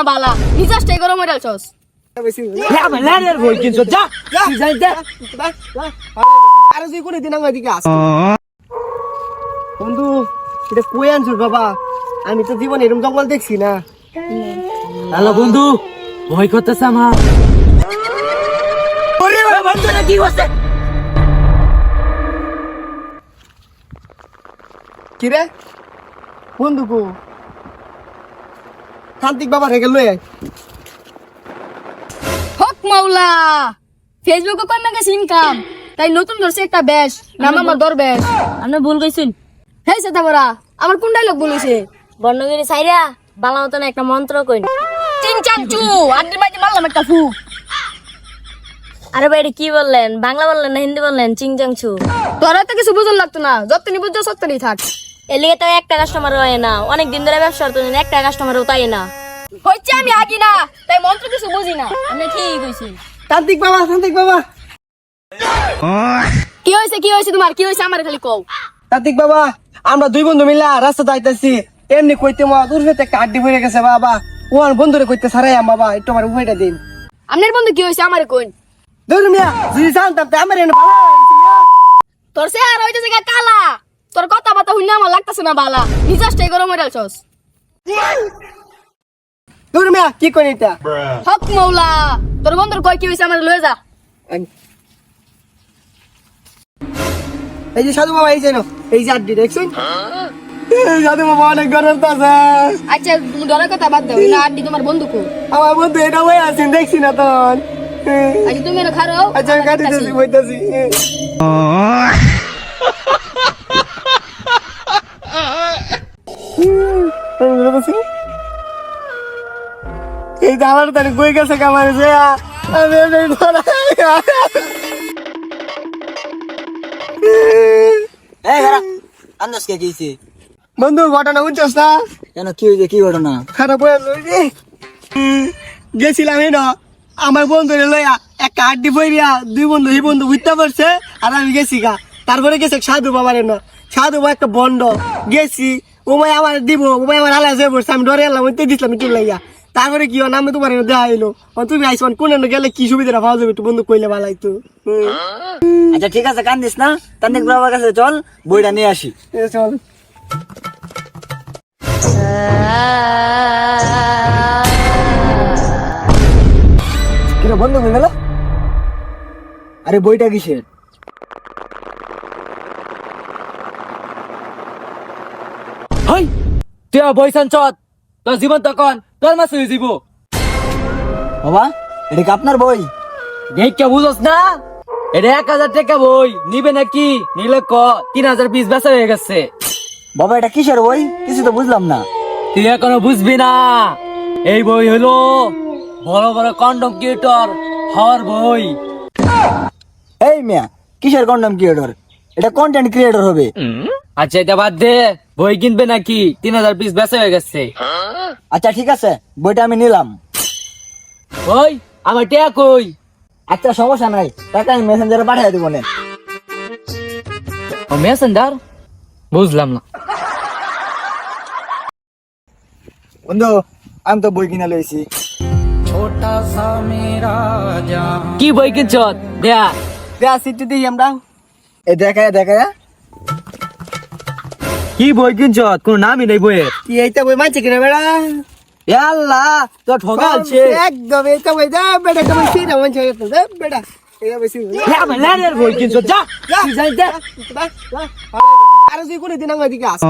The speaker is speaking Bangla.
না বালা নিজের স্টে করে মরে আলছস আমার ল্যানের বই কিনছো যা তুই যাই যা। আরে তুই কোন দিন আমার দিকে আস। বন্ধু এটা কই আনছিস বাবা? আমি তো জীবনে এরকম জঙ্গল দেখছি না। হ্যালো বন্ধু ভয় করতেছে আমার। ওরে বন্ধু না কি হচ্ছে? কি বন্ধু কো শান্তিক বাবা রেগে লই হক মাওলা ফেসবুকে কই মেগেছে ইনকাম তাই নতুন ধরছে একটা ব্যাস নাম আমার দর ব্যাস আপনি ভুল কইছেন। হেই সেটা বড়া আমার কোন ডায়লগ বলেছে বর্ণগিরি সাইরা বাংলা মতন একটা মন্ত্র কইন। চিন চাচু আন্টির মাঝে মারলাম একটা ফু। আরে ভাই কি বললেন? বাংলা বললেন না হিন্দি বললেন? চিংচাং ছু। তোরা তো কিছু বুঝল লাগতো না যতনি বুঝছ সত্তরই থাক। এলিগে তো একটা কাস্টমার হয় না। অনেক দিন ধরে ব্যবসা করতেন একটা কাস্টমারও তাই না। হচ্ছে আমি আগি না তাই মন্ত্র কিছু বুঝি না। কইছেন। শান্তিক বাবা শান্তিক বাবা। কি হয়েছে কি হয়েছে তোমার? কি হয়েছে আমার খালি কও? বাবা আমরা দুই বন্ধু মিলা রাস্তা যাইতেছি এমনি কইতে মা দূর হইতে একটা আড্ডি হয়ে গেছে বাবা। ওয়ান বন্ধুরে কইতে সারাই বাবা একটু আমার উপায়টা দিন। আপনার বন্ধু কি হয়েছে আমারে কোন ধরু মিয়া যদি জানতাম তো আমার এনে ভালো তোর সে আর হইতেছে কালা তোর কথা বাতা শুনে আমার লাগতেছে না বালা। নিজের স্টে করে মরে আলছস মিয়া কি করি এটা? হক মৌলা তোর বন্ধুর কই কি হয়েছে আমার লয়ে যা। এই যে সাধু বাবা এই যে নাও, এই যে আড্ডি দেখছুন? এই সাধু বাবা অনেক গরম আছে। আচ্ছা তুমি ডরার কথা বাদ দাও না আড্ডি তোমার বন্ধু কো আমার বন্ধু এটা হয়ে আছেন দেখছি না তখন আচ্ছা তুমি এনে খারো আচ্ছা আমি কাটি দিয়েছি বইতেছি। এই যে আমার তার কই গেছে কামার যে? আমি এমনি ধরা এই বেড়া আন্দাজ কে কিছে বন্ধু ঘটনা বুঝছস না? কেন কি হইছে কি ঘটনা? খারাপ হয়ে গেছিলাম এই না আমার বন্ধু লইয়া একটা আড্ডি বইরিয়া দুই বন্ধু এই বন্ধু বুঝতে পারছে আর আমি গেছি গা। তারপরে গেছে এক সাধু বাবার না। সাধু একটা বন্ড। গেছি ও ভাই আমার দিব ও ভাই আমার আলাদা হয়ে পড়ছে আমি ডরে এলাম ওইতে দিছিলাম একটু লাইয়া। তারপরে কি আমি তোমার দেওয়া হইল। তুমি আইসো কোন গেলে কি সুবিধাটা পাওয়া যাবে একটু বন্ধু কইলে ভালো হুম। আচ্ছা ঠিক আছে কান্দিস না। তান্দিক বাবার কাছে চল বইটা নিয়ে আসি। চল। কিরে বন্ধ হয়ে গেল? আরে বইটা কিসের? হাই তুই বই সানচত তোর জীবন তখন তোর মাস হয়ে যাব বাবা এটা কি আপনার বই? দেখ কে বুঝোস না? এটা এক হাজার টাকা বই। নিবে নাকি? নিলে ক? তিন হাজার পিস বেচা হয়ে গেছে। বাবা এটা কিসের বই? কিছু তো বুঝলাম না। তুই এখনও বুঝবি না। এই বই হলো বড় বড় কন্ডম ক্রিয়েটর হওয়ার বই। এই মিয়া কিসের কন্ডম ক্রিয়েটর এটা কন্টেন্ট ক্রিয়েটর হবে। আচ্ছা এটা বাদ দে। বই কিনবে নাকি? তিন হাজার পিস বেচা হয়ে গেছে। আচ্ছা ঠিক আছে বইটা আমি নিলাম। ওই আমার টিয়া কই? একটা সমস্যা নাই টাকা আমি মেসেঞ্জারে পাঠিয়ে দিব না। মেসেঞ্জার বুঝলাম না। বন্ধু আমি তো বই কিনে লইছি। কি বই কিনছ? দেয়া। দেয়া সিটি দিই আমরা। এ দেখা দেখা কি বই কিনছ? কোন নামই নেই বইয়ের। কি এইটা বই মানছে কিনা বেড়া? আল্লাহ তো ঠগালছে একদম এইটা বই দে মানছে? বেড়া এটা বই সিটা বই কিনছ যা। তুই যাই দে আরে তুই কোন দিন আমার দিকে আস।